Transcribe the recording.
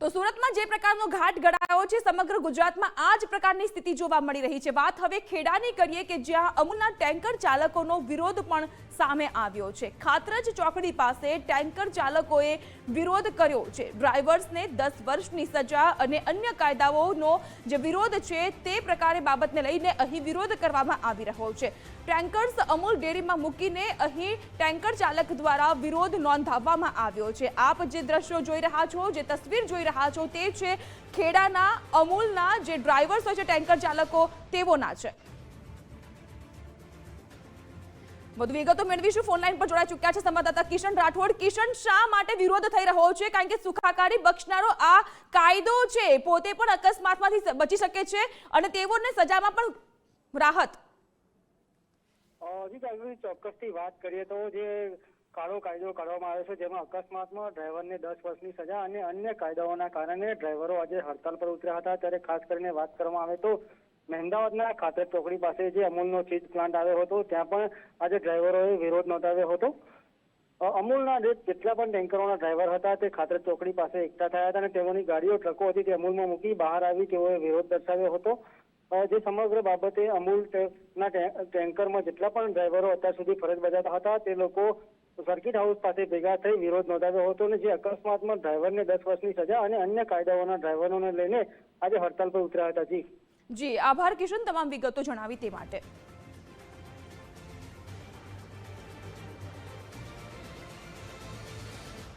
તો સુરતમાં જે પ્રકારનો ઘાટ ગળાયો છે, સમગ્ર ગુજરાતમાં આ જ પ્રકારની સ્થિતિ જોવા મળી રહી છે. વાત હવે ખેડાની કરીએ કે જ્યાં અમૂલના ટેન્કર ચાલકોનો વિરોધ પણ સામે આવ્યો છે. ખાતરજ ચોકડી પાસે ટેન્કર ચાલકોએ વિરોધ કર્યો છે. ડ્રાઈવર્સને દસ વર્ષની સજા અને અન્ય કાયદાઓનો જે વિરોધ છે તે પ્રકારે બાબતને લઈને અહીં વિરોધ કરવામાં આવી રહ્યો છે. ટેન્કર્સ અમૂલ ડેરીમાં મૂકીને અહીં ટેન્કર ચાલક દ્વારા વિરોધ નોંધાવવામાં આવ્યો છે. આપ જે દ્રશ્યો જોઈ રહ્યા છો, જે તસવીર જોઈ છો તે છે ખેડાના, અમૂલના જે ડ્રાઈવર્સ હોય છે, ટેન્કર ચાલકો, તેઓના છે. વધુ વિગતો મેળવીશું. ફોન લાઈન પર જોડાઈ ચૂક્યા છે સંવાદદાતા કિશન રાઠોડ. કિશન, શા માટે વિરોધ થઈ રહ્યો છે? કારણ કે સુખાકારી બક્ષનારો આ કાયદો છે, પોતે પણ અકસ્માતમાંથી બચી શકે છે અને તેઓને સજામાં પણ રાહત. હજી ચોક્કસથી વાત કરીએ તો જે કાળો કાયદો કરવામાં આવ્યો છે, જેમાં અકસ્માતમાં ડ્રાઈવરને દસ વર્ષની સજા અને અન્ય કાયદાઓના કારણે ડ્રાઈવરો આજે હડતાલ પર ઉતર્યા હતા. ત્યારે ખાસ કરીને વાત કરવામાં આવે તો મહેમદાવાદના ખાતર ચોકડી પાસે જે અમૂલનો ચીજ પ્લાન્ટ આવ્યો હતો, ત્યાં પણ આજે ડ્રાઈવરોએ વિરોધ નોંધાવ્યો હતો. અમૂલના જે જેટલા પણ ટેન્કરોના ડ્રાઈવર હતા, તે ખાતર ચોકડી પાસે એકઠા થયા હતા અને તેઓની ગાડીઓ, ટ્રકો હતી તે અમૂલમાં મૂકી બહાર આવી તેઓએ વિરોધ દર્શાવ્યો હતો. જે સમગ્ર બાબતે અમૂલ ના ટેન્કરમાં જેટલા પણ ડ્રાઈવરો અત્યાર સુધી ફરજ બજાવતા હતા, તે લોકો સર્કિટ હાઉસ પાસે ભેગા થઈ વિરોધ નોંધાવ્યો હતો અને જે અકસ્માતમાં ડ્રાઈવરને દસ વર્ષની સજા અને અન્ય કાયદાઓના ડ્રાઈવરોને લઈને આજે હડતાલ પર ઉતર્યા હતા જી. જી, આભાર કિશન, તમામ વિગતો જણાવી તે માટે.